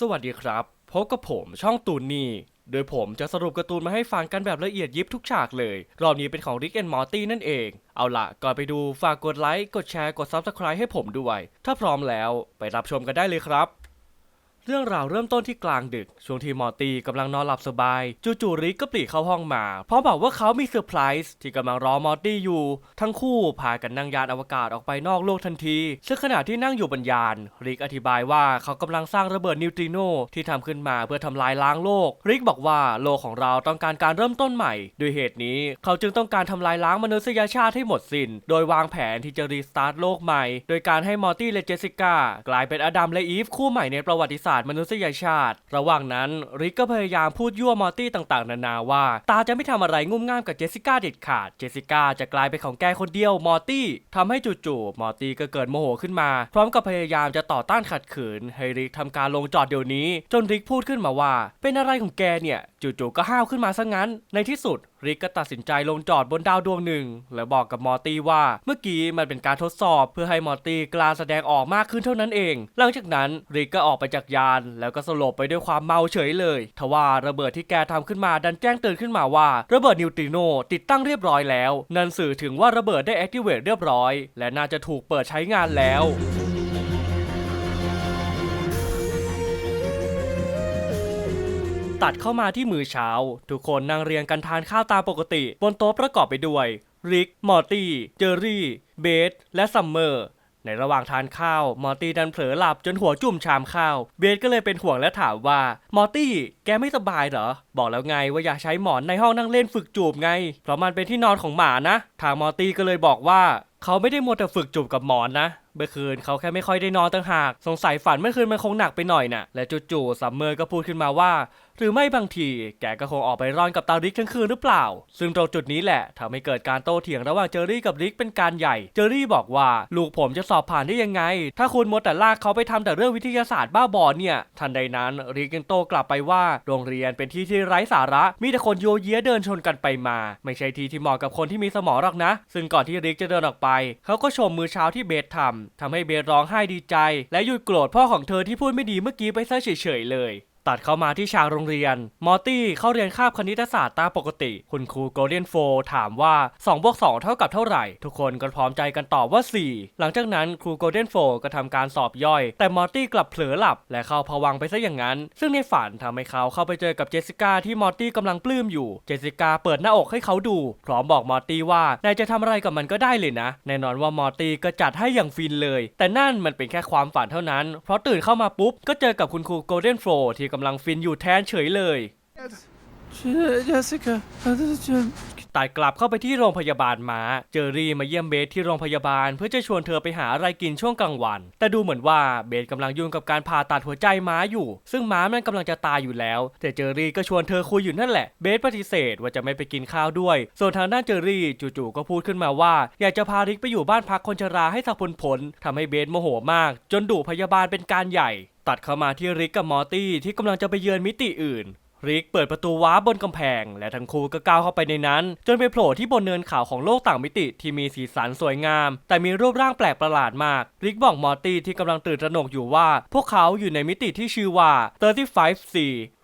สวัสดีครับพบกับผมช่องตูนนี่ โดยผมจะสรุปการ์ตูนมาให้ฟังกันแบบละเอียดยิบทุกฉากเลย รอบนี้เป็นของ Rick and Morty นั่นเอง เอาล่ะก่อนไปดูฝากกดไลค์ กดแชร์ กด Subscribe ให้ผมด้วย ถ้าพร้อมแล้วไปรับชมกันได้เลยครับ เรื่องราวเริ่มต้นที่กลางดึก ช่วงที่มอตี้กำลังนอนหลับสบาย จู่ๆริกก็ปรีเข้าห้องมาพร้อมบอกว่าเขามีเซอร์ไพรส์ที่กำลังรอมอตี้อยู่ ทั้งคู่พากันนั่งยานอวกาศออกไปนอกโลกทันที ซึ่งขณะที่นั่งอยู่บนยาน ริกอธิบายว่าเขากำลังสร้างระเบิดนิวตริโนที่ทำขึ้นมาเพื่อทำลายล้างโลก ริกบอกว่าโลกของเราต้องการการเริ่มต้นใหม่ ด้วยเหตุนี้เขาจึงต้องการทำลายล้างมนุษยชาติให้หมดสิน้น โดยวางแผนที่จะรีสตาร์ทโลกใหม่ โดยการให้มอตี้และเจสสิก้ากลายเป็นอดัมและอีฟคู่ใหม่ในประวัติศาสตร์มนุษยชาติ ระหว่างนั้นริกก็พยายามพูดยั่วมอร์ตี้ต่างๆ นานาว่า ตาจะไม่ทำอะไรงุ่มง่ามกับเจสสิก้าเด็ดขาด เจสสิก้าจะกลายเป็นของแกคนเดียวมอร์ตี้ทำให้จู่ๆมอร์ตี้ก็เกิดโมโหขึ้นมา พร้อมกับพยายามจะต่อต้านขัดขืน ให้ริกทำการลงจอดเดี๋ยวนี้ จนริกพูดขึ้นมาว่า เป็นอะไรของแกเนี่ย จู่ๆก็ห้าวขึ้นมาซะงั้น ในที่สุด ริกก็ตัดสินใจลงจอดบนดาวดวงหนึ่ง และบอกกับมอร์ตี้ว่า เมื่อกี้มันเป็นการทดสอบเพื่อให้มอร์ตี้กล้าแสดงออกมากขึ้นเท่านั้นเอง หลังจากนั้นริกก็ออกไปจากยาน แล้วก็สลบไปด้วยความเมาเฉยเลย ทว่าระเบิดที่แกทำขึ้นมาดันแจ้งเตือนขึ้นมาว่า ระเบิดนิวตริโนติดตั้งเรียบร้อยแล้ว นั่นสื่อถึงว่าระเบิดได้แอคทีเวตเรียบร้อย และน่าจะถูกเปิดใช้งานแล้ว ตัดเข้ามาที่มือเช้า ทุกคนนั่งเรียงกันทานข้าวตามปกติ บนโต๊ะประกอบไปด้วยริก มอร์ตี้ เจอรี่ เบส และซัมเมอร์ ในระหว่างทานข้าว มอร์ตี้ดันเผลอหลับจนหัวจุ่มชามข้าว เบสก็เลยเป็นห่วงและถามว่า มอร์ตี้ แกไม่สบายเหรอ บอกแล้วไงว่าอย่าใช้หมอนในห้องนั่งเล่นฝึกจูบไง เพราะมันเป็นที่นอนของหมานะ ทางมอร์ตี้ก็เลยบอกว่า เขาไม่ได้มัวแต่ฝึกจูบกับหมอนนะ เมื่อคืนเขาแค่ไม่ค่อยได้นอนต่างหาก สงสัยฝันเมื่อคืนมันคงหนักไปหน่อยน่ะ และจู่ๆซัมเมอร์ก็พูดขึ้นมาว่า หรือไม่บางทีแกก็คงออกไปร่อนกับตาริกทั้งคืนหรือเปล่า ซึ่งตรงจุดนี้แหละทำให้เกิดการโต้เถียงระหว่างเจอรี่กับริกเป็นการใหญ่ เจอรี่บอกว่าลูกผมจะสอบผ่านได้ยังไง ถ้าคุณมัวแต่ลากเขาไปทำแต่เรื่องวิทยาศาสตร์บ้าบอเนี่ย ทันใดนั้นริกยังโต้กลับไปว่าโรงเรียนเป็นที่ที่ไร้สาระ มีแต่คนโยเยเดินชนกันไปมา ไม่ใช่ที่ที่เหมาะกับคนที่มีสมองหรอกนะ ซึ่งก่อนที่ริกจะเดินออกไป เขาก็ชมมือเช้าที่เบสทำทำให้เบสร้องไห้ดีใจ และหยุดโกรธพ่อของเธอที่พูดไม่ดีเมื่อกี้ไปซะเฉยๆเลย ตัดเข้ามาที่ฉากโรงเรียน มอร์ตี้เข้าเรียนคาบคณิตศาสตร์ตามปกติ คุณครูโกลเด้นโฟถามว่า2บวก2เท่ากับเท่าไหร่ ทุกคนก็พร้อมใจกันตอบว่า 4 หลังจากนั้นครูโกลเด้นโฟก็ทำการสอบย่อย แต่มอร์ตี้กลับเผลอหลับ และเข้าพวังไปซะอย่างนั้น ซึ่งในฝันทำให้เขาเข้าไปเจอกับเจสสิก้าที่มอร์ตี้กำลังปลื้มอยู่ เจสสิก้าเปิดหน้าอกให้เขาดู พร้อมบอกมอร์ตี้ว่านายจะทำอะไรกับมันก็ได้เลยนะ แน่นอนว่ามอร์ตี้ก็จัดให้อย่างฟินเลย แต่นั่นมันเป็นแค่ความฝันเท่านั้น เพราะตื่นเข้ามาปุ๊บก็เจอกับคุณครูโกลเด้นโฟที่กำลังฟินอยู่แทนเฉยเลย Jessica ตัดกลับเข้าไปที่โรงพยาบาลม้าเจอรี่มาเยี่ยมเบสที่โรงพยาบาล เพื่อจะชวนเธอไปหาอะไรกินช่วงกลางวัน แต่ดูเหมือนว่าเบสกำลังยุ่งกับการผ่าตัดหัวใจม้าอยู่ ซึ่งม้ามันกำลังจะตายอยู่แล้ว แต่เจอรี่ก็ชวนเธอคุยอยู่นั่นแหละ เบสปฏิเสธว่าจะไม่ไปกินข้าวด้วย ส่วนทางด้านเจอรี่จู่ๆก็พูดขึ้นมาว่าอยากจะพาริกไปอยู่บ้านพักคนชราให้สักผลผลทำให้เบสโมโหมาก จนดุพยาบาลเป็นการใหญ่ ตัดเข้ามาที่ริกกับมอร์ตี้ที่กำลังจะไปเยือนมิติอื่น ริกเปิดประตูว้าบนกำแพง และทั้งคู่ก็ก้าวเข้าไปในนั้น จนไปโผล่ที่บนเนินเขาของโลกต่างมิติที่มีสีสันสวยงาม แต่มีรูปร่างแปลกประหลาดมาก ริกบอกมอร์ตี้ที่กำลังตื่นตระหนกอยู่ว่า พวกเขาอยู่ในมิติที่ชื่อว่า 35C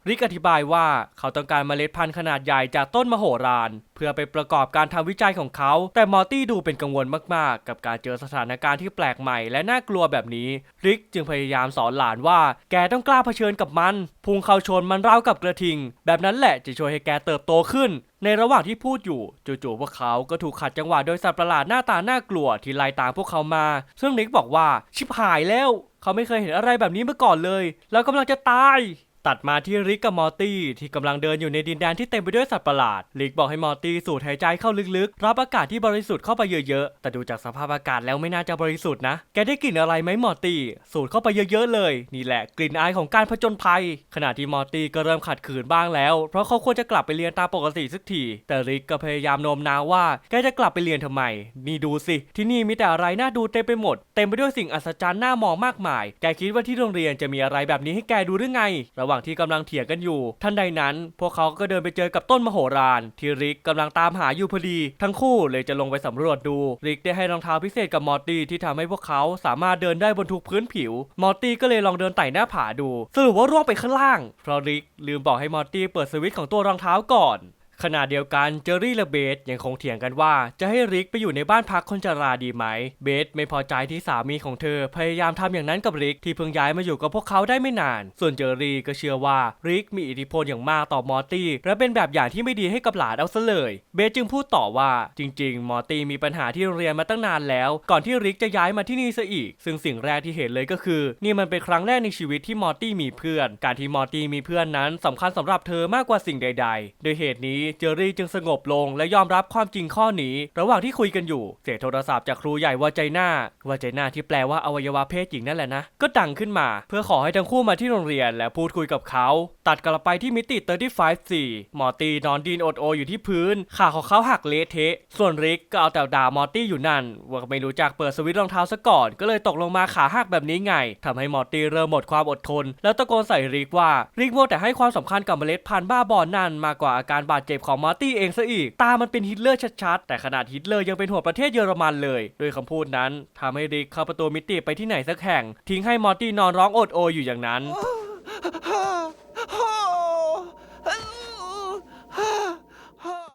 ริกอธิบายว่าเขาต้องการเมล็ดพันธุ์ขนาดใหญ่จากต้นมโหฬารเพื่อไปประกอบการทำวิจัยของเขา แต่มอร์ตี้ดูเป็นกังวลมากๆ กับการเจอสถานการณ์ที่แปลกใหม่และน่ากลัวแบบนี้ริกจึงพยายามสอนหลานว่า แกต้องกล้าเผชิญกับมัน พุ่งเข้าชนมันราวกับกระทิง แบบนั้นแหละจะช่วยให้แกเติบโตขึ้น ในระหว่างที่พูดอยู่จู่ๆพวกเขาก็ถูกขัดจังหวะโดยสัตว์ประหลาดหน้าตาน่ากลัวที่ไล่ตามพวกเขามา ซึ่งริกบอกว่าชิบหายแล้ว เขาไม่เคยเห็นอะไรแบบนี้มาก่อนเลย แล้วกำลังจะตาย ตัดมาที่ริกกับมอร์ตี้ที่กำลังเดินอยู่ในดินแดนที่เต็มไปด้วยสัตว์ประหลาด ริกบอกให้มอร์ตี้สูดหายใจเข้าลึกๆ รับอากาศที่บริสุทธิ์เข้าไปเยอะๆ แต่ดูจากสภาพอากาศแล้วไม่น่าจะบริสุทธิ์นะ แกได้กลิ่นอะไรไหมมอร์ตี้ สูดเข้าไปเยอะๆเลย นี่แหละกลิ่นอายของการผจญภัย ขณะที่มอร์ตี้ก็เริ่มขัดขืนบ้างแล้ว เพราะเขาควรจะกลับไปเรียนตามปกติสักที แต่ริกก็พยายามโน้มน้าวว่าแกจะกลับไปเรียนทำไม นี่ดูสิ ที่นี่มีแต่อะไรน่าดูเต็มไปหมด เต็มไปด้วยสิ่งอัศจรรย์น่ามองมากมาย แกคิดว่าที่โรงเรียนจะมีอะไรแบบนี้ให้แกดูหรือไง ระหว่างางที่กำลังเถียงกันอยู่ ทันใดนั้น พวกเขาก็เดินไปเจอกับต้นมโหฬารที่ริกกำลังตามหาอยู่พอดี ทั้งคู่เลยจะลงไปสำรวจดู ริกได้ให้รองเท้าพิเศษกับมอร์ตี้ที่ทำให้พวกเขาสามารถเดินได้บนทุกพื้นผิว มอร์ตี้ก็เลยลองเดินไต่หน้าผาดู สรุปว่าร่วงไปข้างล่าง เพราะริกลืมบอกให้มอร์ตี้เปิดสวิตช์ของตัวรองเท้าก่อน ขณะเดียวกันเจอรี่และเบสยังคงเถียงกันว่า จะให้ริกไปอยู่ในบ้านพักคนชราดีไหม เบสไม่พอใจที่สามีของเธอ พยายามทำอย่างนั้นกับริกที่เพิ่งย้ายมาอยู่กับพวกเขาได้ไม่นาน ส่วนเจอรี่ก็เชื่อว่าริกมีอิทธิพลอย่างมากต่อมอร์ตี้และเป็นแบบอย่างที่ไม่ดีให้กับหลานเอาซะเลย เบสจึงพูดต่อว่าจริง ๆ มอร์ตี้มีปัญหาที่โรงเรียนมาตั้งนานแล้ว ก่อนที่ริกจะย้ายมาที่นี่ซะอีก ซึ่งสิ่งแรกที่เห็นเลยก็คือ นี่มันเป็นครั้งแรกในชีวิตที่มอร์ตี้มีเพื่อน การที่มอร์ตี้มีเพื่อนนั้นสำคัญสำหรับเธอมากกว่าสิ่งใด ๆ โดยเหตุนี้เจอรี่จึงสงบลงและยอมรับความจริงข้อนี้ ระหว่างที่คุยกันอยู่ เสียงโทรศัพท์จากครูใหญ่วาใจหน้าวาใจหน้าที่แปลว่าอวัยวะเพศหญิงนั่นแหละนะ ก็ดังขึ้นมา เพื่อขอให้ทั้งคู่มาที่โรงเรียนและพูดคุยกับเขา ตัดกลับไปที่มิติ 35 4 หมอตีนอนดินอดโออยู่ที่พื้น ขาของเขาหักเละเทะ ส่วนริกก็เอาแต่ด่ามอตี้อยู่นั่น ว่าไม่รู้จักเปิดสวิตช์รองเท้าซะก่อน ก็เลยตกลงมาขาหักแบบนี้ไงทำให้มอตี้เริ่มหมดความอดทน แล้วตะโกนใส่ริกว่าริกโมแต่ให้ความสำคัญกับเมล็ดพันธุ์บ้าบอนั่นมากกว่าอาการบาดเจ็บของมาร์ตี้เองซะอีก ตามันเป็นฮิตเลอร์ชัดๆ แต่ขนาดฮิตเลอร์ยังเป็นหัวประเทศเยอรมันเลย โดยคำพูดนั้นทำให้ริกเข้าประตูมิติไปที่ไหนสักแห่ง ทิ้งให้มอร์ตี้นอนร้องโอดโอยอยู่อย่างนั้น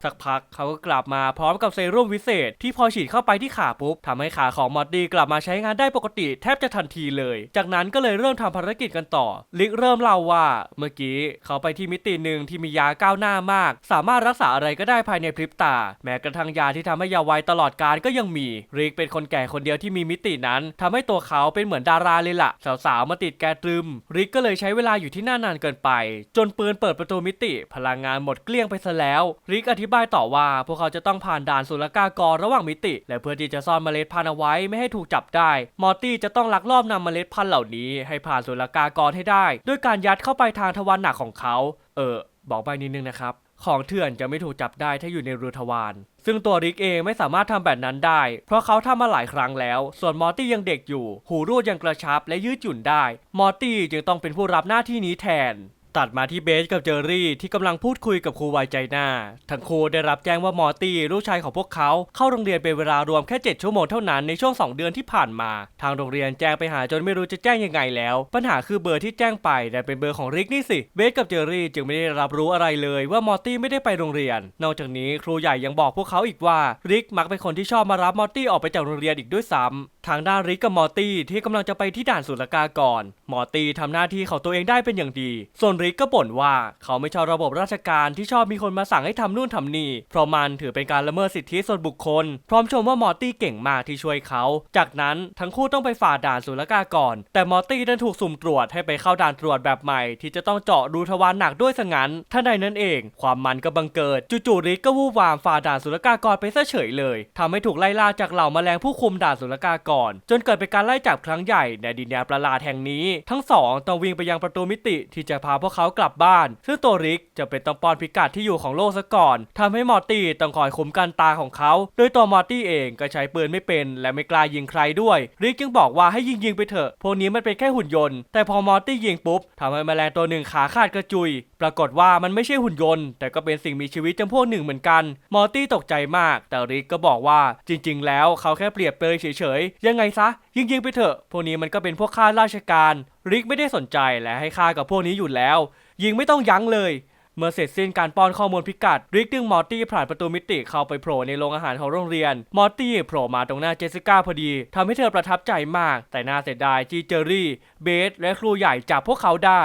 สักพักเขาก็กลับมาพร้อมกับเซรุ่มวิเศษ ที่พอฉีดเข้าไปที่ขาปุ๊บทำให้ขาของมอดดี้กลับมาใช้งานได้ปกติแทบจะทันทีเลย จากนั้นก็เลยเริ่มทำภารกิจกันต่อ ลิกเริ่มเล่าว่าเมื่อกี้เขาไปที่มิติหนึ่งที่มียาก้าวหน้ามาก สามารถรักษาอะไรก็ได้ภายในพริบตา แม้กระทั่งยาที่ทำให้ยาไวตลอดกาลก็ยังมีริกเป็นคนแก่คนเดียวที่มีมิตินั้นทำให้ตัวเขาเป็นเหมือนดาราเลยล่ะสาวๆมาติดแกตรึมริกก็เลยใช้เวลาอยู่ที่นั่นนานเกินไป จนปืนเปิดประตูมิติ พลังงานหมดเกลี้ยงไปซะแล้วริกอธิบายต่อว่า พวกเขาจะต้องผ่านด่านศุลกากรระหว่างมิติ และเพื่อที่จะซ่อนเมล็ดพันธุ์เอาไว้ไม่ให้ถูกจับได้ มอร์ตี้จะต้องลักลอบนำเมล็ดพันธุ์เหล่านี้ ให้ผ่านศุลกากรให้ได้ ด้วยการยัดเข้าไปทางทวารหนักของเขา เออ บอกไปนิดนึงนะครับ ของเถื่อนจะไม่ถูกจับได้ถ้าอยู่ในรูทวารซึ่งตัวริกเองไม่สามารถทำแบบนั้นได้ เพราะเขาทำมาหลายครั้งแล้ว ส่วนมอร์ตี้ยังเด็กอยู่ หูรูดยังกระชับและยืดหยุ่นได้ มอร์ตี้จึงต้องเป็นผู้รับหน้าที่นี้แทน ตัดมาที่เบสกับเจอรี่ที่กำลังพูดคุยกับครูวายใจหน้า ทั้งครูได้รับแจ้งว่ามอร์ตี้ลูกชายของพวกเขาเข้าโรงเรียนเป็นเวลารวมแค่ 7 ชั่วโมงเท่านั้นในช่วง 2 เดือนที่ผ่านมา ทางโรงเรียนแจ้งไปหาจนไม่รู้จะแจ้งยังไงแล้ว ปัญหาคือเบอร์ที่แจ้งไปแต่เป็นเบอร์ของริกนี่สิ เบสกับเจอรี่จึงไม่ได้รับรู้อะไรเลยว่ามอร์ตี้ไม่ได้ไปโรงเรียน นอกจากนี้ครูใหญ่ยังบอกพวกเขาอีกว่าริกมักเป็นคนที่ชอบมารับมอร์ตี้ออกไปจากโรงเรียนอีกด้วยซ้ำทางด้านริกกับมอร์ตี้ที่กำลังจะไปที่ด่านศุลกากรมอตี้ทำหน้าที่ของตัวเองได้เป็นอย่างดี ส่วนริกก็บ่นว่าเขาไม่ชอบระบบราชการที่ชอบมีคนมาสั่งให้ทำนู่นทำนี่ เพราะมันถือเป็นการละเมิดสิทธิส่วนบุคคล พร้อมชมว่ามอตี้เก่งมากที่ช่วยเขา จากนั้นทั้งคู่ต้องไปฝ่าด่านศุลกากร แต่มอตี้ดันถูกสุ่มตรวจให้ไปเข้าด่านตรวจแบบใหม่ ที่จะต้องเจาะรูทวารหนักด้วยซะงั้นท่านใดนั้นเอง ความมันก็บังเกิดจู่ๆริกก็วูบวามฝ่าด่านศุลกากรไปซะเฉยเลยทำให้ถูกไล่ล่าจากเหล่าแมลงผู้คุมด่านศุลกากร จนเกิดเป็นการไล่จับครั้งใหญ่ในดินแดนประหลาดแห่งนี้ทั้งสองต้องวิ่งไปยังประตูมิติที่จะพาพวกเขากลับบ้าน ซึ่งตัวริกจะเป็นต้องป้อนพิกัดที่อยู่ของโลกซะก่อนทำให้มอร์ตี้ต้องคอยคุมกันตาของเขา โดยตัวมอร์ตี้เองก็ใช้ปืนไม่เป็นและไม่กล้ายิงใครด้วย ริกจึงบอกว่าให้ยิงยิงๆไปเถอะ พวกนี้มันเป็นแค่หุ่นยนต์ แต่พอมอร์ตี้ยิงปุ๊บทำให้แมลงตัวหนึ่งขาขาดกระจุย รากฏว่ามันไม่ใช่หุ่นยนต์ แต่ก็เป็นสิ่งมีชีวิตจำพวกหนึ่งเหมือนกัน มอร์ตี้ตกใจมาก แต่ริกก็บอกว่าจริง ๆ แล้วเขาแค่เปรียบเปรยเฉยๆ ยังไงซะยิงยิงๆไปเถอะ พวกนี้มันก็เป็นพวกข้าราชการ ริกไม่ได้สนใจและให้ค่ากับพวกนี้อยู่แล้ว ยิงไม่ต้องยั้งเลยเมื่อเสร็จสิ้นการป้อนข้อมูลพิกัด ริกดึงมอร์ตี้ผ่านประตูมิติเข้าไปโผล่ในโรงอาหารของโรงเรียน มอร์ตี้โผล่มาตรงหน้าเจสสิก้าพอดีทำให้เธอประทับใจมาก แต่น่าเสียดายที่เจอรี่ เบสและครูใหญ่จับพวกเขาได้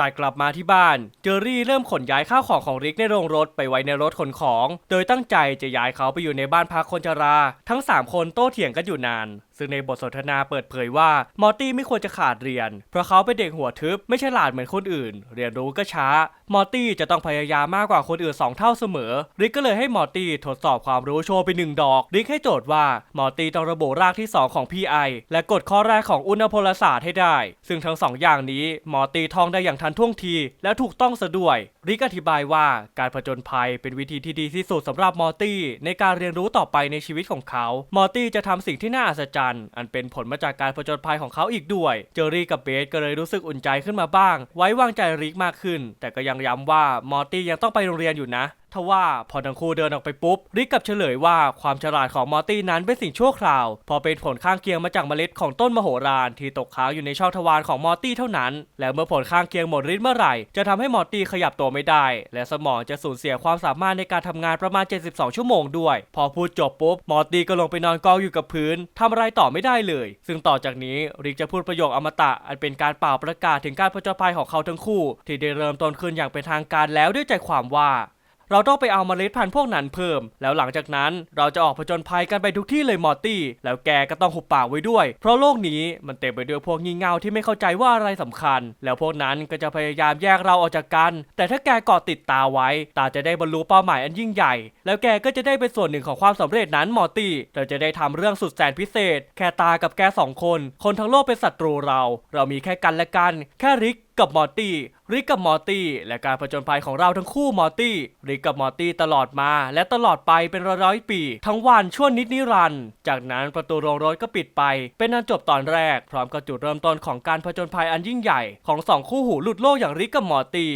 ตัดกลับมาที่บ้าน เจอรี่เริ่มขนย้ายข้าวของของริกในโรงรถไปไว้ในรถขนของ โดยตั้งใจจะย้ายเขาไปอยู่ในบ้านพักคนชรา ทั้ง 3 คนโต้เถียงกันอยู่นาน ซึ่งในบทสนทนาเปิดเผยว่ามอร์ตี้ไม่ควรจะขาดเรียน เพราะเขาเป็นเด็กหัวทึบไม่ฉลาดเหมือนคนอื่น เรียนรู้ก็ช้า มอร์ตี้จะต้องพยายามมากกว่าคนอื่น 2 เท่าเสมอ ริกก็เลยให้มอร์ตี้ทดสอบความรู้โชว์ไปหนึ่งดอก ริกให้โจทย์ว่ามอร์ตี้ต้องระบุรากที่ 2 ของ PI และกฎข้อแรกของอุณหพลศาสตร์ให้ได้ ซึ่งทั้งสองอย่างนี้มอร์ตี้ท่องได้อย่างทันท่วงทีและถูกต้องซะด้วย ริกอธิบายว่าการผจญภัยเป็นวิธีที่ดีที่สุดสำหรับมอร์ตี้ในการเรียนรู้ต่อไปในชีวิตของเขา มอร์ตี้จะทำสิ่งที่น่าอัศจรรย์ อันเป็นผลมาจากการผจญภัยของเขาอีกด้วย เจอรี่กับเบสก็เลยรู้สึกอุ่นใจขึ้นมาบ้าง ไว้วางใจริกมากขึ้น แต่ก็ยังย้ำว่ามอร์ตี้ยังต้องไปโรงเรียนอยู่นะทว่าพอทั้งคู่เดินออกไปปุ๊บ ริกกับเฉลยว่าความฉลาดของมอร์ตี้นั้นเป็นสิ่งชั่วคราว พอเป็นผลข้างเคียงมาจากเมล็ดของต้นมโหฬารที่ตกค้างอยู่ในช่องทวารของมอร์ตี้เท่านั้น และเมื่อผลข้างเคียงหมดฤทธิ์เมื่อไหร่ จะทำให้มอร์ตี้ขยับตัวไม่ได้ และสมองจะสูญเสียความสามารถในการทำงานประมาณ 72 ชั่วโมงด้วย พอพูดจบปุ๊บมอร์ตี้ก็ลงไปนอนกองอยู่กับพื้นทำอะไรต่อไม่ได้เลย ซึ่งต่อจากนี้ริกจะพูดประโยคอมตะอันเป็นการเป่าประกาศถึงการผจญภัยของเขาทั้งคู่ ที่ได้เริ่มต้นขึ้นอย่างเป็นทางการแล้วด้วยใจความว่า เราต้องไปเอาเมล็ดพันธุ์พวกนั้นเพิ่ม แล้วหลังจากนั้นเราจะออกผจญภัยกันไปทุกที่เลยมอร์ตี้ แล้วแกก็ต้องหุบปากไว้ด้วย เพราะโลกนี้มันเต็มไปด้วยพวกงี่เง่าที่ไม่เข้าใจว่าอะไรสำคัญ แล้วพวกนั้นก็จะพยายามแยกเราออกจากกัน แต่ถ้าแกเกาะติดตาไว้ ตาจะได้บรรลุเป้าหมายอันยิ่งใหญ่ แล้วแกก็จะได้เป็นส่วนหนึ่งของความสำเร็จนั้นมอร์ตี้ เราจะได้ทำเรื่องสุดแสนพิเศษ แค่ตากับแกสองคน คนทั้งโลกเป็นศัตรูเรา เรามีแค่กันและกัน แค่ริกกับมอร์ตี้ ริกกับมอร์ตี้และการผจญภัยของเราทั้งคู่มอร์ตี้ริกกับมอร์ตี้ตลอดมา และตลอดไปเป็นร้อยปี ทั้งวันชั่วนิดนิรันด์จากนั้นประตูโรงรถก็ปิดไป เป็นอันจบตอนแรก พร้อมกับจุดเริ่มต้นของการผจญภัยอันยิ่งใหญ่ของสองคู่หูหลุดโลกอย่างริกกับมอร์ตี้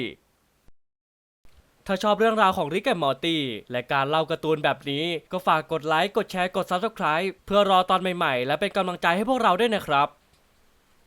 ถ้าชอบเรื่องราวของริกแอนมอร์ตี้และการเล่าการ์ตูนแบบนี้ ก็ฝากกดไลค์กดแชร์กด Subscribe เพื่อรอตอนใหม่ๆ และเป็นกำลังใจให้พวกเราด้วยนะครับ